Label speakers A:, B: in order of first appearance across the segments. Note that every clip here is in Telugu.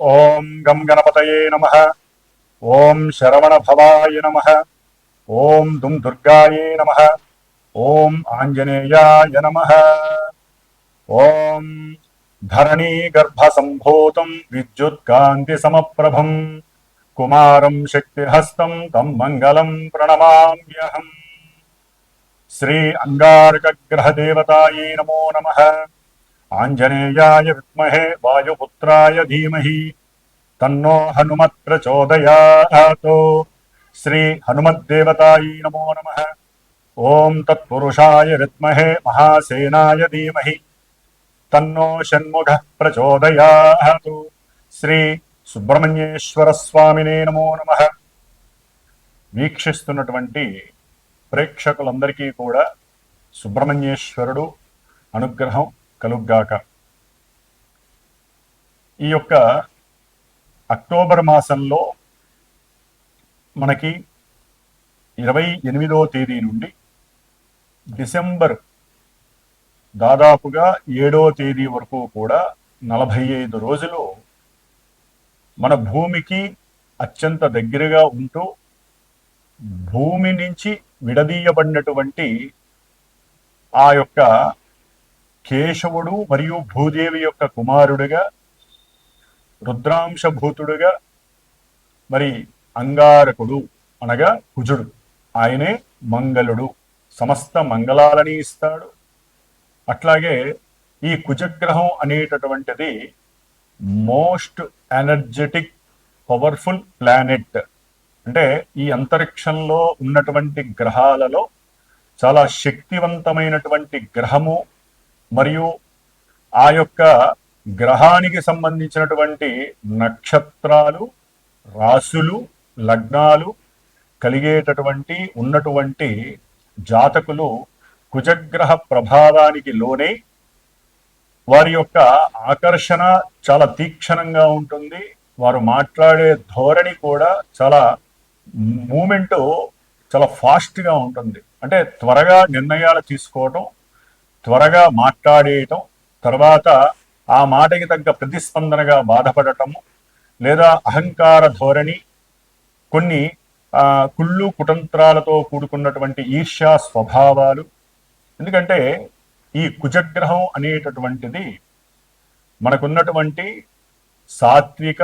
A: ఓం గం గణపతయే నమ. ఓం శరవణభవాయ నమ. ఓం దుం దుర్గాయే నమ. ఓం ఆంజనేయాయ నమ. ఓం ధరణీ గర్భసంభూతం విద్యుత్కాంతి సమప్రభం. కుమారం శక్తిహస్తం తం మంగళం ప్రణమామ్యహం. శ్రీ అంగారకగ్రహదేవతాయే నమో నమ. ఆంజనేయాయ విద్మహే వాయుపుత్రాయ ధీమహి. తన్నో హనుమత్ ప్రచోదయాత్. శ్రీ హనుమద్దేవతాయి నమో నమ. ఓం తత్పురుషాయ విద్మహే మహాసేనాయ ధీమహి. తన్నో షణ్ముఖ ప్రచోదయాత్. శ్రీ సుబ్రహ్మణ్యేశ్వర స్వామినే నమో నమ. వీక్షిస్తున్నటువంటి ప్రేక్షకులందరికీ కూడా సుబ్రహ్మణ్యేశ్వరుడు అనుగ్రహం కలుగ్గాక. ఈ యొక్క అక్టోబర్ మాసంలో మనకి ఇరవై ఎనిమిదో తేదీ నుండి డిసెంబర్ దాదాపుగా ఏడో తేదీ వరకు కూడా నలభై ఐదు రోజులు మన భూమికి అత్యంత దగ్గరగా ఉంటూ భూమి నుంచి విడదీయబడినటువంటి ఆ యొక్క కేశవుడు మరియు భూదేవి యొక్క కుమారుడుగా రుద్రాంశభూతుడుగా మరి అంగారకుడు అనగా కుజుడు. ఆయనే మంగళుడు. సమస్త మంగళాలని ఇస్తాడు. అట్లాగే ఈ కుజగ్రహం అనేటటువంటిది మోస్ట్ ఎనర్జెటిక్ పవర్ఫుల్ ప్లానెట్. అంటే ఈ అంతరిక్షంలో ఉన్నటువంటి గ్రహాలలో చాలా శక్తివంతమైనటువంటి గ్రహము మరియు ఆ యొక్క గ్రహానికి సంబంధించినటువంటి నక్షత్రాలు రాసులు లగ్నాలు కలిగేటటువంటి ఉన్నటువంటి జాతకులు కుజగ్రహ ప్రభావానికి లోనే వారి యొక్క ఆకర్షణ చాలా తీక్షణంగా ఉంటుంది. వారు మాట్లాడే ధోరణి కూడా చాలా మూమెంటు చాలా ఫాస్ట్గా ఉంటుంది. అంటే త్వరగా నిర్ణయాలు తీసుకోవటం త్వరగా మాట్లాడేయటం తర్వాత ఆ మాటకి తగ్గ ప్రతిస్పందనగా బాధపడటము లేదా అహంకార ధోరణి కొన్ని కుళ్ళు కుతంత్రాలతో కూడుకున్నటువంటి ఈర్ష్యా స్వభావాలు. ఎందుకంటే ఈ కుజగ్రహం అనేటటువంటిది మనకున్నటువంటి సాత్విక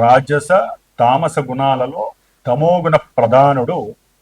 A: రాజస తామస గుణాలలో తమోగుణ ప్రధానుడు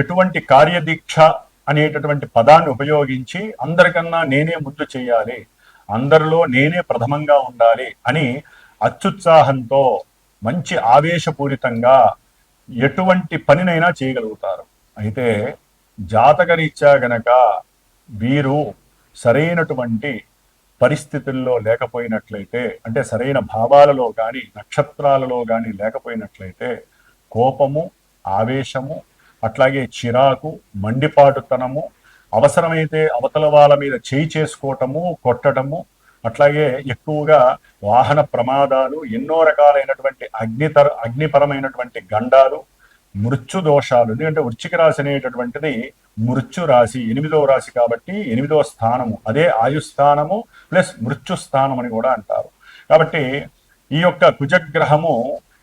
A: ఎటువంటి కార్యదీక్ష అనేటటువంటి పదాన్ని ఉపయోగించి అందరికన్నా నేనే ముందు చేయాలి అందరిలో నేనే ప్రథమంగా ఉండాలి అని అత్యుత్సాహంతో మంచి ఆవేశపూరితంగా ఎటువంటి పనినైనా చేయగలుగుతారు. అయితే జాతకరీత్యా గనక వీరు సరైనటువంటి పరిస్థితుల్లో లేకపోయినట్లయితే అంటే సరైన భావాలలో కానీ నక్షత్రాలలో కానీ లేకపోయినట్లయితే కోపము ఆవేశము అట్లాగే చిరాకు మండిపాటుతనము అవసరమైతే అవతల వాళ్ళ మీద చేయి చేసుకోవటము కొట్టడము అట్లాగే ఎక్కువగా వాహన ప్రమాదాలు ఎన్నో రకాలైనటువంటి అగ్నితర అగ్నిపరమైనటువంటి గండాలు మృత్యు దోషాలు ఎందుకంటే వృచ్చిక రాశి అనేటటువంటిది మృత్యు రాశి ఎనిమిదవ రాశి కాబట్టి ఎనిమిదవ స్థానము అదే ఆయుస్థానము ప్లస్ మృత్యు స్థానం అని కూడా అంటారు. కాబట్టి ఈ యొక్క కుజగ్రహము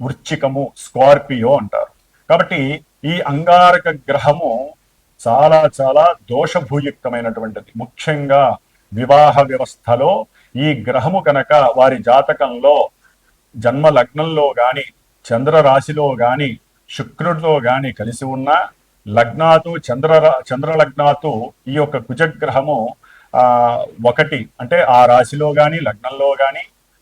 A: వృచ్చికము స్కార్పియో అంటారు. కాబట్టి ఈ అంగారక గ్రహము చాలా చాలా దోషభూయుక్తమైనటువంటిది. ముఖ్యంగా వివాహ వ్యవస్థలో ఈ గ్రహము కనుక వారి జాతకంలో జన్మ లగ్నంలో కానీ చంద్ర రాశిలో కానీ శుక్రుడితో కానీ కలిసి ఉన్న లగ్నాతు చంద్ర చంద్ర లగ్నాతు ఈ యొక్క కుజగ్రహము ఆ ఒకటి అంటే ఆ రాశిలో కానీ లగ్నంలో కానీ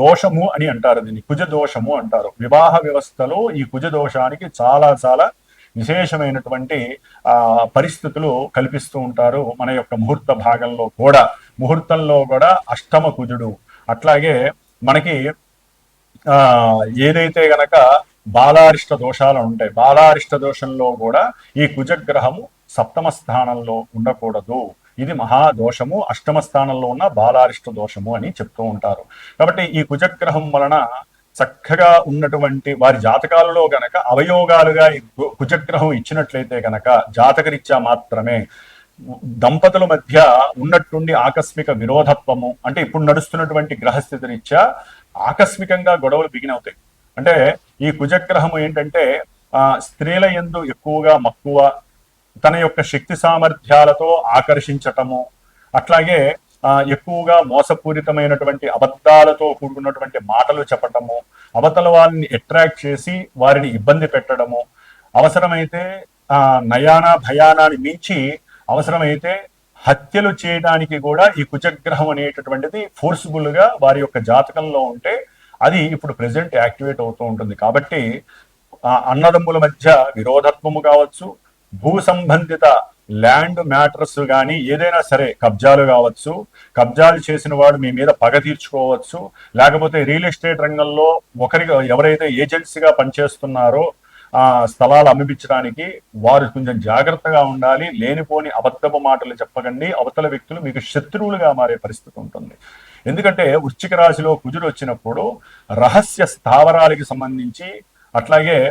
A: దోషము అని అంటారు దీన్ని. కుజ దోషము అంటారు. వివాహ వ్యవస్థలో ఈ కుజ దోషానికి చాలా చాలా విశేషమైనటువంటి ఆ పరిస్థితులు కల్పిస్తూ ఉంటారు మన యొక్క ముహూర్త భాగంలో కూడా. ముహూర్తంలో కూడా అష్టమ కుజుడు. అట్లాగే మనకి ఆ ఏదైతే గనక బాలారిష్ట దోషాలు ఉంటాయి బాలారిష్ట దోషంలో కూడా ఈ కుజగ్రహము సప్తమ స్థానంలో ఉండకూడదు. ఇది మహాదోషము అష్టమ స్థానంలో ఉన్న బాలారిష్ట దోషము అని చెప్తూ ఉంటారు. కాబట్టి ఈ కుజగ్రహం వలన చక్కగా ఉన్నటువంటి వారి జాతకాలలో గనక అవయోగాలుగా కుజగ్రహం ఇచ్చినట్లయితే గనక జాతకరీత్యా మాత్రమే దంపతుల మధ్య ఉన్నట్టుండి ఆకస్మిక విరోధత్వము అంటే ఇప్పుడు నడుస్తున్నటువంటి గ్రహస్థితి రీత్యా ఆకస్మికంగా గొడవలు బిగినవుతాయి అంటే ఈ కుజగ్రహము ఏంటంటే ఆ స్త్రీల ఎందు ఎక్కువగా మక్కువ తన యొక్క శక్తి సామర్థ్యాలతో ఆకర్షించటము అట్లాగే ఎక్కువగా మోసపూరితమైనటువంటి అబద్ధాలతో కూడుకున్నటువంటి మాటలు చెప్పటము అవతల వారిని అట్రాక్ట్ చేసి వారిని ఇబ్బంది పెట్టడము అవసరమైతే నయాన నయానా భయానాన్ని మించి అవసరమైతే హత్యలు చేయడానికి కూడా ఈ కుజగ్రహం అనేటటువంటిది ఫోర్స్ఫుల్గా వారి యొక్క జాతకంలో ఉంటే అది ఇప్పుడు ప్రెసెంట్ యాక్టివేట్ అవుతూ ఉంటుంది. కాబట్టి అన్నదమ్ముల మధ్య విరోధత్వము కావచ్చు భూ సంబంధిత ల్యాండ్ మ్యాటర్స్ కానీ ఏదైనా సరే కబ్జాలు కావచ్చు కబ్జాలు చేసిన వాడు మీ మీద పగ తీర్చుకోవచ్చు. లేకపోతే రియల్ ఎస్టేట్ రంగంలో ఒకరిగా ఎవరైతే ఏజెన్సీగా పనిచేస్తున్నారో ఆ స్థలాలు అమ్మిపించడానికి వారు కొంచెం జాగ్రత్తగా ఉండాలి. లేనిపోని అబద్ధపు మాటలు చెప్పకండి. అవతల వ్యక్తులు మీకు శత్రువులుగా మారే పరిస్థితి ఉంటుంది. ఎందుకంటే వృశ్చిక రాశిలో కుజుడు వచ్చినప్పుడు రహస్య స్థావరాలకి సంబంధించి అట్లాగే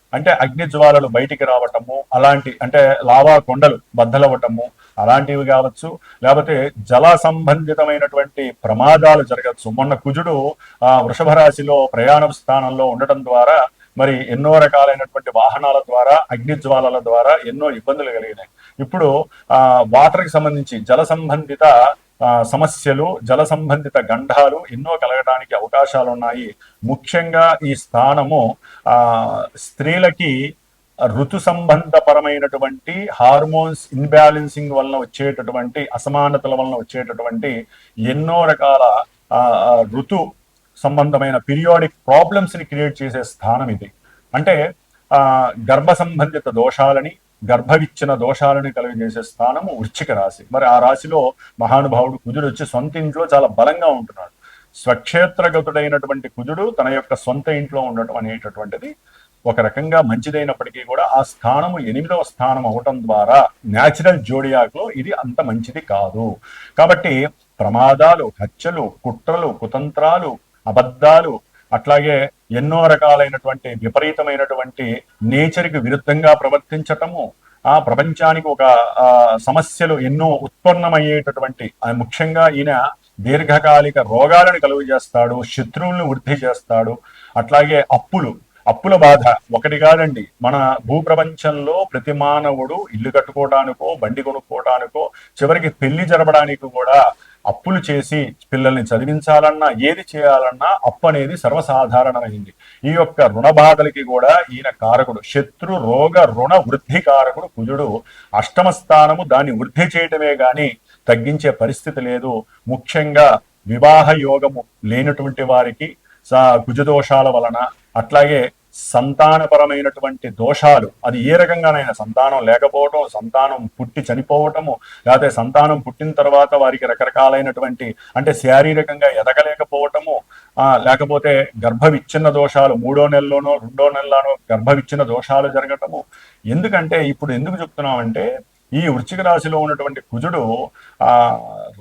A: అంటే అగ్ని జ్వాలలు బయటికి రావటము అలాంటి అంటే లావా కొండలు బద్దలవ్వటము అలాంటివి కావచ్చు. లేకపోతే జల సంబంధితమైనటువంటి ప్రమాదాలు జరగచ్చు. మొన్న కుజుడు ఆ వృషభ రాశిలో ప్రయాణ స్థానంలో ఉండటం ద్వారా మరి ఎన్నో రకాలైనటువంటి వాహనాల ద్వారా అగ్ని జ్వాలల ద్వారా ఎన్నో ఇబ్బందులు కలిగినాయి. ఇప్పుడు ఆ వాటర్కి సంబంధించి జల సంబంధిత సమస్యలు జల సంబంధిత గంధాలు ఎన్నో కలగడానికి అవకాశాలు ఉన్నాయి ముఖ్యంగా ఈ స్థానము ఆ స్త్రీలకి ఋతు సంబంధపరమైనటువంటి హార్మోన్స్ ఇన్బ్యాలెన్సింగ్ వలన వచ్చేటటువంటి అసమానతల వలన వచ్చేటటువంటి ఎన్నో రకాల ఆ, ఋతు సంబంధమైన పీరియాడిక్ ప్రాబ్లమ్స్ని క్రియేట్ చేసే స్థానం ఇది. అంటే ఆ గర్భ సంబంధిత దోషాలని గర్భవిచ్చిన దోషాలను కలిగజేసే స్థానము వృశ్చిక రాశి. మరి ఆ రాశిలో మహానుభావుడు కుజుడు వచ్చి సొంత ఇంట్లో చాలా బలంగా ఉంటున్నాడు. స్వక్షేత్రగతుడైనటువంటి కుజుడు తన యొక్క సొంత ఇంట్లో ఉండటం అనేటటువంటిది ఒక రకంగా మంచిదైనప్పటికీ కూడా ఆ స్థానము ఎనిమిదవ స్థానం అవటం ద్వారా న్యాచురల్ జోడియాక్లో ఇది అంత మంచిది కాదు. కాబట్టి ప్రమాదాలు హత్యలు కుట్రలు కుతంత్రాలు అబద్ధాలు అట్లాగే ఎన్నో రకాలైనటువంటి విపరీతమైనటువంటి నేచర్కి విరుద్ధంగా ప్రవర్తించటము ఆ ప్రపంచానికి ఒక ఆ, సమస్యలు ఎన్నో ఉత్పన్నమయ్యేటటువంటి ముఖ్యంగా ఈయన దీర్ఘకాలిక రోగాలను కలుగు చేస్తాడు శత్రువులను వృద్ధి చేస్తాడు అట్లాగే అప్పులు అప్పుల బాధ ఒకటి కాదండి. మన భూప్రపంచంలో ప్రతి మానవుడు ఇల్లు కట్టుకోవడానికో బండి కొనుక్కోవడానికో చివరికి పెళ్ళి జరపడానికి కూడా అప్పులు చేసి పిల్లల్ని చదివించాలన్నా ఏది చేయాలన్నా అప్పు అనేది సర్వసాధారణమైంది. ఈ యొక్క రుణ బాధలకి కూడా ఈయన కారకుడు శత్రు రోగ రుణ వృద్ధి కారకుడు కుజుడు అష్టమ స్థానము దాన్ని వృద్ధి చేయటమే గాని తగ్గించే పరిస్థితి లేదు. ముఖ్యంగా వివాహ యోగము లేనటువంటి వారికి స- కుజదోషాల వలన అట్లాగే సంతానపరమైనటువంటి దోషాలు. అది ఏ రకంగానైనా సంతానం లేకపోవటం సంతానం పుట్టి చనిపోవటము లేకపోతే సంతానం పుట్టిన తర్వాత వారికి రకరకాలైనటువంటి అంటే శారీరకంగా ఎదగలేకపోవటము లేకపోతే గర్భవిచ్ఛిన్న దోషాలు మూడో నెలలోనో రెండో నెలలోనో గర్భవిచ్ఛిన్న దోషాలు జరగటము. ఎందుకంటే ఇప్పుడు ఎందుకు చెప్తున్నామంటే ఈ వృశ్చిక రాశిలో ఉన్నటువంటి కుజుడు ఆ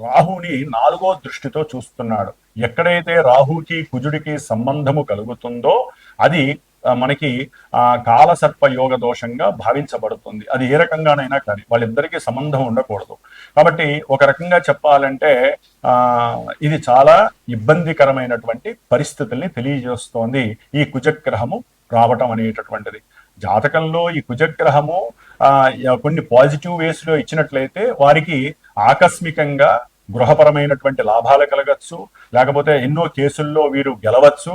A: రాహుని నాలుగో దృష్టితో చూస్తున్నాడు. ఎక్కడైతే రాహుకి కుజుడికి సంబంధము కలుగుతుందో అది మనకి ఆ కాలసర్ప యోగ దోషంగా భావించబడుతుంది. అది ఏ రకంగానైనా కానీ వాళ్ళిద్దరికీ సంబంధం ఉండకూడదు. కాబట్టి ఒక రకంగా చెప్పాలంటే ఆ ఇది చాలా ఇబ్బందికరమైనటువంటి పరిస్థితుల్ని తెలియజేస్తోంది ఈ కుజగ్రహము రావటం అనేటటువంటిది. జాతకంలో ఈ కుజగ్రహము ఆ కొన్ని పాజిటివ్ వేస్లో ఇచ్చినట్లయితే వారికి ఆకస్మికంగా గృహపరమైనటువంటి లాభాలు కలగచ్చు లేకపోతే ఎన్నో కేసుల్లో వీరు గెలవచ్చు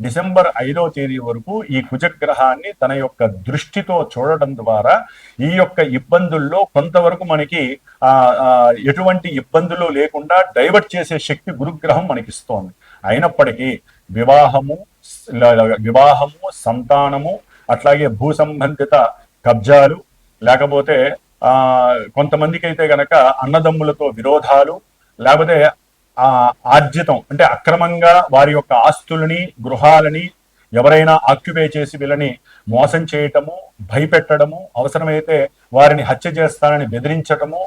A: డిసెంబర్ ఐదవ తేదీ వరకు ఈ కుజగ్రహాన్ని తన యొక్క దృష్టితో చూడటం ద్వారా ఈ యొక్క ఇబ్బందుల్లో కొంతవరకు మనకి ఆ ఎటువంటి ఇబ్బందులు లేకుండా డైవర్ట్ చేసే శక్తి గురుగ్రహం మనకిస్తోంది. అయినప్పటికీ వివాహము వివాహము సంతానము అట్లాగే భూ సంబంధిత కబ్జాలు లేకపోతే ఆ కొంతమందికి అయితే గనక అన్నదమ్ములతో విరోధాలు లేకపోతే ఆర్జితం అంటే అక్రమంగా వారి యొక్క ఆస్తులని గృహాలని ఎవరైనా ఆక్యుపై చేసి వీళ్ళని మోసం చేయటము భయపెట్టడము అవసరమైతే వారిని హత్య చేస్తానని బెదిరించటము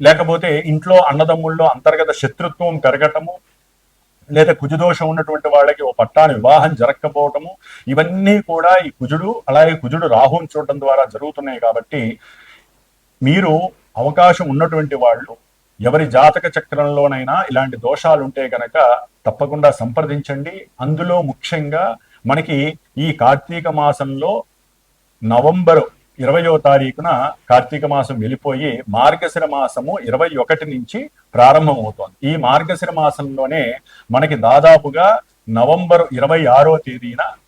A: లేకపోతే ఇంట్లో అన్నదమ్ముల్లో అంతర్గత శత్రుత్వం పెరగటము లేదా కుజుదోషం ఉన్నటువంటి వాళ్ళకి ఓ పట్టాన వివాహం జరగకపోవటము ఇవన్నీ కూడా ఈ కుజుడు అలాగే కుజుడు రాహుని చూడటం ద్వారా జరుగుతున్నాయి కాబట్టి మీరు అవకాశం ఉన్నటువంటి వాళ్ళు ఎవరి జాతక చక్రంలోనైనా ఇలాంటి దోషాలు ఉంటే గనక తప్పకుండా సంప్రదించండి. అందులో ముఖ్యంగా మనకి ఈ కార్తీక మాసంలో నవంబరు ఇరవయో తారీఖున కార్తీక మాసం వెళ్ళిపోయి మార్గశిర మాసము ఇరవై ఒకటి నుంచి ప్రారంభమవుతోంది. ఈ మార్గశిర మాసంలోనే మనకి దాదాపుగా నవంబర్ ఇరవై ఆరో తేదీన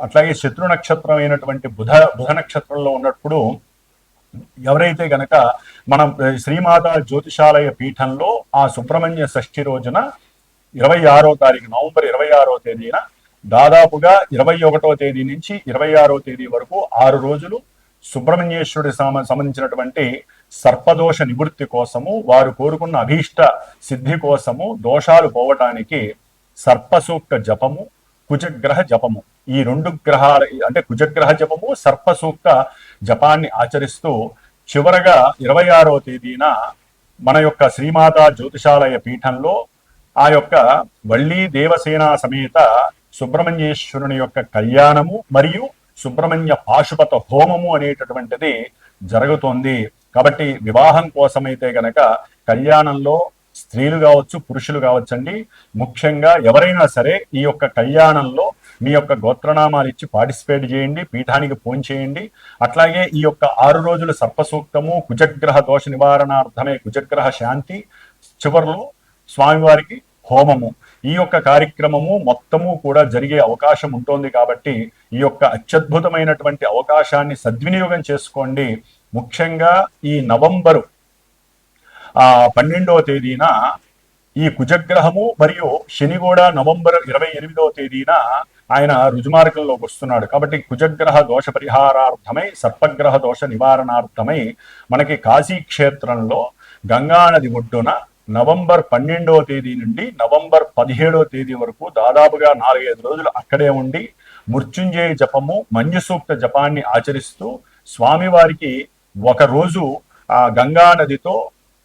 A: అట్లాగే శత్రు నక్షత్రం అయినటువంటి బుధ బుధ నక్షత్రంలో ఉన్నప్పుడు ఎవరైతే గనక మనం శ్రీమాత జ్యోతిషాలయ పీఠంలో ఆ సుబ్రహ్మణ్య షష్ఠి రోజున ఇరవై ఆరో తారీఖు నవంబర్ ఇరవై ఆరో తేదీన దాదాపుగా ఇరవై ఒకటో తేదీ నుంచి ఇరవై ఆరో తేదీ వరకు ఆరు రోజులు సుబ్రహ్మణ్యేశ్వరుడి సమ- సంబంధించినటువంటి సర్పదోష నివృత్తి కోసము వారు కోరుకున్న అభీష్ట సిద్ధి కోసము దోషాలు పోవటానికి సర్పసూక్త జపము కుజగ్రహ జపము. ఈ రెండు గ్రహాల అంటే కుజగ్రహ జపము సర్పసూక్త జపాన్ని ఆచరిస్తూ చివరగా ఇరవై ఆరో తేదీన మన యొక్క శ్రీమాత జ్యోతిషాలయ పీఠంలో ఆ యొక్క వళ్ళీ దేవసేన సమేత సుబ్రహ్మణ్యేశ్వరుని యొక్క కళ్యాణము మరియు సుబ్రహ్మణ్య పాశుపత హోమము అనేటటువంటిది జరుగుతోంది. కాబట్టి వివాహం కోసమైతే గనక కళ్యాణంలో స్త్రీలు కావచ్చు పురుషులు కావచ్చండి. ముఖ్యంగా ఎవరైనా సరే ఈ యొక్క కళ్యాణంలో మీ యొక్క గోత్రనామాలు ఇచ్చి పార్టిసిపేట్ చేయండి పీఠానికి ఫోన్ చేయండి. అట్లాగే ఈ యొక్క ఆరు రోజుల సర్పసూక్తము కుజగ్రహ దోష నివారణార్థమే కుజగ్రహ శాంతి చివరిలో స్వామివారికి హోమము. ఈ యొక్క కార్యక్రమము మొత్తము కూడా జరిగే అవకాశం ఉంటుంది కాబట్టి ఈ యొక్క అత్యద్భుతమైనటువంటి అవకాశాన్ని సద్వినియోగం చేసుకోండి. ముఖ్యంగా ఈ నవంబరు ఆ పన్నెండవ తేదీన ఈ కుజగ్రహము మరియు శని కూడా నవంబర్ ఇరవై ఎనిమిదవ తేదీన ఆయన రుజుమార్గంలోకి వస్తున్నాడు. కాబట్టి కుజగ్రహ దోష పరిహారార్థమై సర్పగ్రహ దోష నివారణార్థమై మనకి కాశీ క్షేత్రంలో గంగానది ఒడ్డున నవంబర్ పన్నెండవ తేదీ నుండి నవంబర్ పదిహేడవ తేదీ వరకు దాదాపుగా నాలుగైదు రోజులు అక్కడే ఉండి మృత్యుంజయ జపము మంజుసూక్త జపాన్ని ఆచరిస్తూ స్వామివారికి ఒక రోజు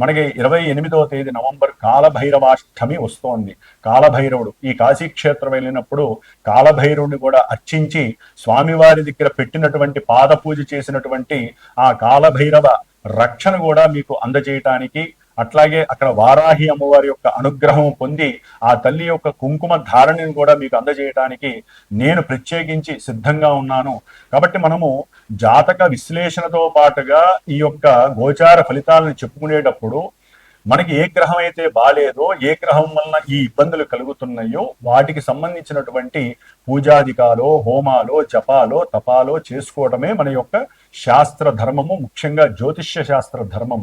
A: మనకి ఇరవై ఎనిమిదవ తేదీ నవంబర్ కాలభైరవాష్టమి వస్తోంది. కాలభైరవుడు ఈ కాశీ క్షేత్రం వెళ్ళినప్పుడు కాలభైరవుడిని కూడా అర్చించి స్వామివారి దగ్గర పెట్టినటువంటి పాద పూజ చేసినటువంటి ఆ కాలభైరవ రక్షణ కూడా మీకు అందజేయటానికి అట్లాగే అక్కడ వారాహి అమ్మవారి యొక్క అనుగ్రహం పొంది ఆ తల్లి యొక్క కుంకుమ ధారణిని కూడా మీకు అందజేయటానికి నేను ప్రత్యేకించి సిద్ధంగా ఉన్నాను. కాబట్టి మనము జాతక విశ్లేషణతో పాటుగా ఈ యొక్క గోచార ఫలితాలను చెప్పుకునేటప్పుడు మనకి ఏ గ్రహం అయితే బాలేదో ఏ గ్రహం వలన ఈ ఇబ్బందులు కలుగుతున్నాయో వాటికి సంబంధించినటువంటి పూజాధికాలో హోమాలో జపాలో తపాలో చేసుకోవడమే మన యొక్క శాస్త్ర ధర్మము ముఖ్యంగా జ్యోతిష్య శాస్త్ర ధర్మం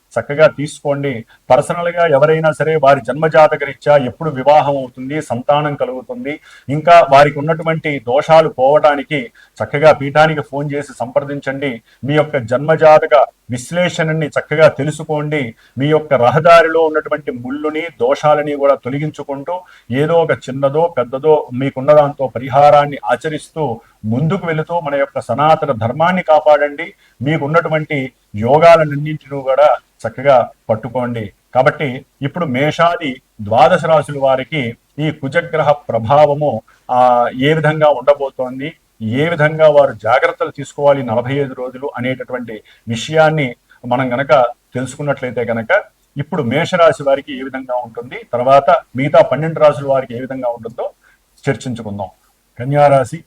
A: చక్కగా తీసుకోండి. పర్సనల్గా ఎవరైనా సరే వారి జన్మజాతక రీత్యా ఎప్పుడు వివాహం అవుతుంది సంతానం కలుగుతుంది. ఇంకా వారికి ఉన్నటువంటి దోషాలు పోవడానికి చక్కగా పీఠానికి ఫోన్ చేసి సంప్రదించండి. మీ యొక్క జన్మజాతక విశ్లేషణని చక్కగా తెలుసుకోండి. మీ యొక్క రహదారిలో ఉన్నటువంటి ముళ్ళుని దోషాలని కూడా తొలగించుకుంటూ ఏదో ఒక చిన్నదో పెద్దదో మీకున్న దాంతో పరిహారాన్ని ఆచరిస్తూ ముందుకు వెళుతూ మన యొక్క సనాతన ధర్మాన్ని కాపాడండి. మీకున్నటువంటి యోగాలన్నింటినీ కూడా చక్కగా పట్టుకోండి. కాబట్టి ఇప్పుడు మేషాది ద్వాదశ రాశుల వారికి ఈ కుజగ్రహ ప్రభావము ఆ ఏ విధంగా ఉండబోతోంది ఏ విధంగా వారు జాగ్రత్తలు తీసుకోవాలి నలభై ఐదు రోజులు అనేటటువంటి విషయాన్ని మనం గనక తెలుసుకున్నట్లయితే గనక ఇప్పుడు మేషరాశి వారికి ఏ విధంగా ఉంటుంది తర్వాత మిగతా పన్నెండు రాశుల వారికి ఏ విధంగా ఉంటుందో చర్చించుకుందాం. కన్యారాశి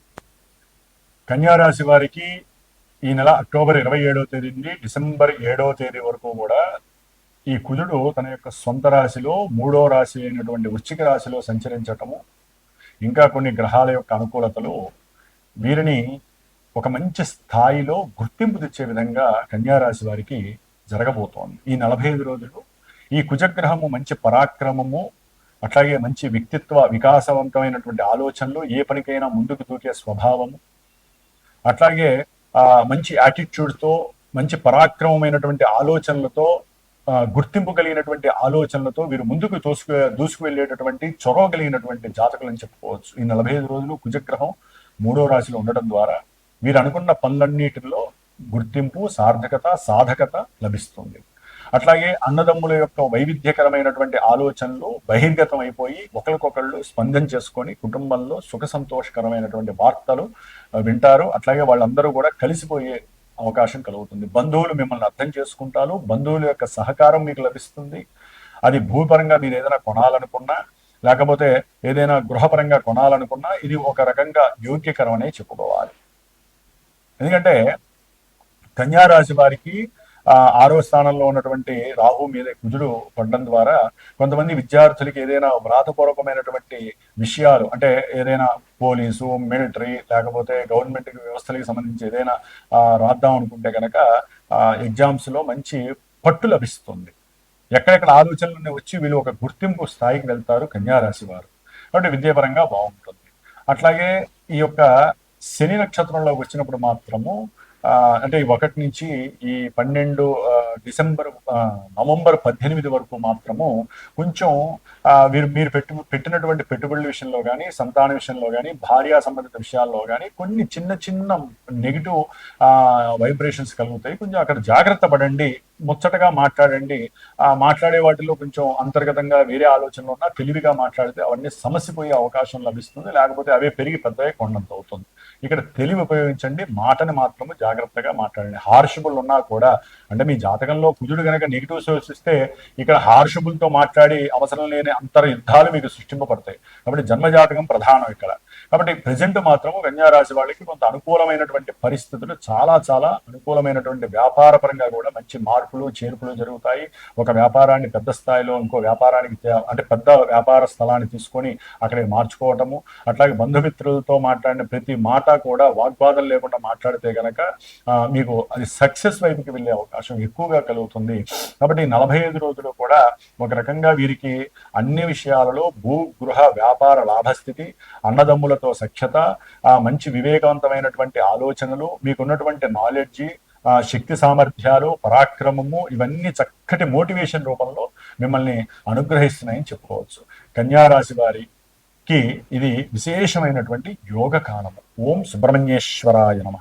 A: కన్యారాశి వారికి ఈ నెల అక్టోబర్ ఇరవై ఏడవ తేదీ నుండి డిసెంబర్ ఏడవ తేదీ వరకు కూడా ఈ కుజుడు తన యొక్క సొంత రాశిలో మూడో రాశి అయినటువంటి వృశ్చిక రాశిలో సంచరించటము ఇంకా కొన్ని గ్రహాల యొక్క అనుకూలతలు వీరిని ఒక మంచి స్థాయిలో గుర్తింపు తెచ్చే విధంగా కన్యారాశి వారికి జరగబోతోంది. ఈ నలభై ఐదు రోజులు ఈ కుజగ్రహము మంచి పరాక్రమము అట్లాగే మంచి వ్యక్తిత్వ వికాసవంతమైనటువంటి ఆలోచనలు ఏ పనికైనా ముందుకు దూకే స్వభావము అట్లాగే మంచి యాటిట్యూడ్తో మంచి పరాక్రమమైనటువంటి ఆలోచనలతో గుర్తింపు కలిగినటువంటి ఆలోచనలతో వీరు ముందుకు తోసుకు దూసుకువెళ్ళేటటువంటి చొరవ కలిగినటువంటి జాతకులు అని చెప్పుకోవచ్చు. ఈ నలభై ఐదు రోజులు కుజగ్రహం మూడో రాశిలో ఉండటం ద్వారా వీరు అనుకున్న పనులన్నిటిలో గుర్తింపు సార్థకత సాధకత లభిస్తుంది. అట్లాగే అన్నదమ్ముల యొక్క వైవిధ్యకరమైనటువంటి ఆలోచనలు బహిర్గతం అయిపోయి ఒకరికొకళ్ళు స్పందన చేసుకొని కుటుంబంలో సుఖ సంతోషకరమైనటువంటి వార్తలు వింటారు. అట్లాగే వాళ్ళందరూ కూడా కలిసిపోయే అవకాశం కలుగుతుంది. బంధువులు మిమ్మల్ని అర్థం చేసుకుంటారు. బంధువుల యొక్క సహకారం మీకు లభిస్తుంది. అది భూపరంగా మీరు ఏదైనా కొనాలనుకున్నా లేకపోతే ఏదైనా గృహపరంగా కొనాలనుకున్నా ఇది ఒక రకంగా యోగ్యకరం అనే చెప్పుకోవాలి. ఎందుకంటే కన్యారాశి వారికి ఆరో స్థానంలో ఉన్నటువంటి రాహు మీద కుజుడు పడడం ద్వారా కొంతమంది విద్యార్థులకి ఏదైనా వ్రాతపూర్వకమైనటువంటి విషయాలు అంటే ఏదైనా పోలీసు మిలిటరీ లేకపోతే గవర్నమెంట్ వ్యవస్థలకు సంబంధించి ఏదైనా రాద్దాం అనుకుంటే కనుక ఎగ్జామ్స్లో మంచి పట్టు లభిస్తుంది. ఎక్కడెక్కడ ఆలోచనలు వచ్చి వీళ్ళు ఒక గుర్తింపు స్థాయికి వెళ్తారు కన్యారాశి వారు. కాబట్టి విద్యాపరంగా బాగుంటుంది. అట్లాగే ఈ యొక్క శని నక్షత్రంలోకి వచ్చినప్పుడు మాత్రము అంటే ఒకటి నుంచి ఈ పన్నెండు డిసెంబర్ నవంబర్ పద్దెనిమిది వరకు మాత్రము కొంచెం మీరు మీరు పెట్టు పెట్టినటువంటి పెట్టుబడుల విషయంలో కానీ సంతాన విషయంలో కానీ భార్యా సంబంధిత విషయాల్లో కానీ కొన్ని చిన్న చిన్న నెగిటివ్ వైబ్రేషన్స్ కలుగుతాయి. కొంచెం అక్కడ జాగ్రత్త పడండి. ముచ్చటగా మాట్లాడండి. ఆ మాట్లాడే వాటిలో కొంచెం అంతర్గతంగా వేరే ఆలోచనలు ఉన్నా తెలివిగా మాట్లాడితే అవన్నీ సమస్యపోయే అవకాశం లభిస్తుంది. లేకపోతే అవే పెరిగి పెద్దగా కొండంత అవుతుంది. ఇక్కడ తెలివి ఉపయోగించండి. మాటని మాత్రము జాగ్రత్తగా మాట్లాడండి. హార్షబుల్ ఉన్నా కూడా అంటే మీ జాతకంలో కుజుడు కనుక నెగిటివ్ సోర్స్ ఇస్తే ఇక్కడ హార్షబుల్తో మాట్లాడి అవసరం లేని అంతర్ యుద్ధాలు మీకు సృష్టింపబడతాయి. కాబట్టి జన్మ జాతకం ప్రధానం ఇక్కడ. కాబట్టి ప్రజెంట్ మాత్రము కన్యారాశి వాళ్ళకి కొంత అనుకూలమైనటువంటి పరిస్థితులు చాలా చాలా అనుకూలమైనటువంటి వ్యాపార పరంగా కూడా మంచి మార్పులు చేర్పులు జరుగుతాయి. ఒక వ్యాపారాన్ని పెద్ద స్థాయిలో ఇంకో వ్యాపారానికి అంటే పెద్ద వ్యాపార స్థలాన్ని తీసుకొని అక్కడికి మార్చుకోవటము. అట్లాగే బంధుమిత్రులతో మాట్లాడిన ప్రతి మాట కూడా వాగ్వాదం లేకుండా మాట్లాడితే గనక మీకు అది సక్సెస్ వైపుకి వెళ్ళే అవకాశం ఎక్కువగా కలుగుతుంది. కాబట్టి నలభై ఐదు రోజులు కూడా ఒక రకంగా వీరికి అన్ని విషయాలలో భూ గృహ వ్యాపార లాభస్థితి అన్నదమ్ములతో సఖ్యత మంచి వివేకవంతమైనటువంటి ఆలోచనలు మీకున్నటువంటి నాలెడ్జి శక్తి సామర్థ్యాలు పరాక్రమము ఇవన్నీ చక్కటి మోటివేషన్ రూపంలో మిమ్మల్ని అనుగ్రహిస్తున్నాయని చెప్పుకోవచ్చు. కన్యారాశి వారికి ఇది విశేషమైనటువంటి యోగ కాలము. ఓం సుబ్రహ్మణ్యేశ్వరాయ నమ.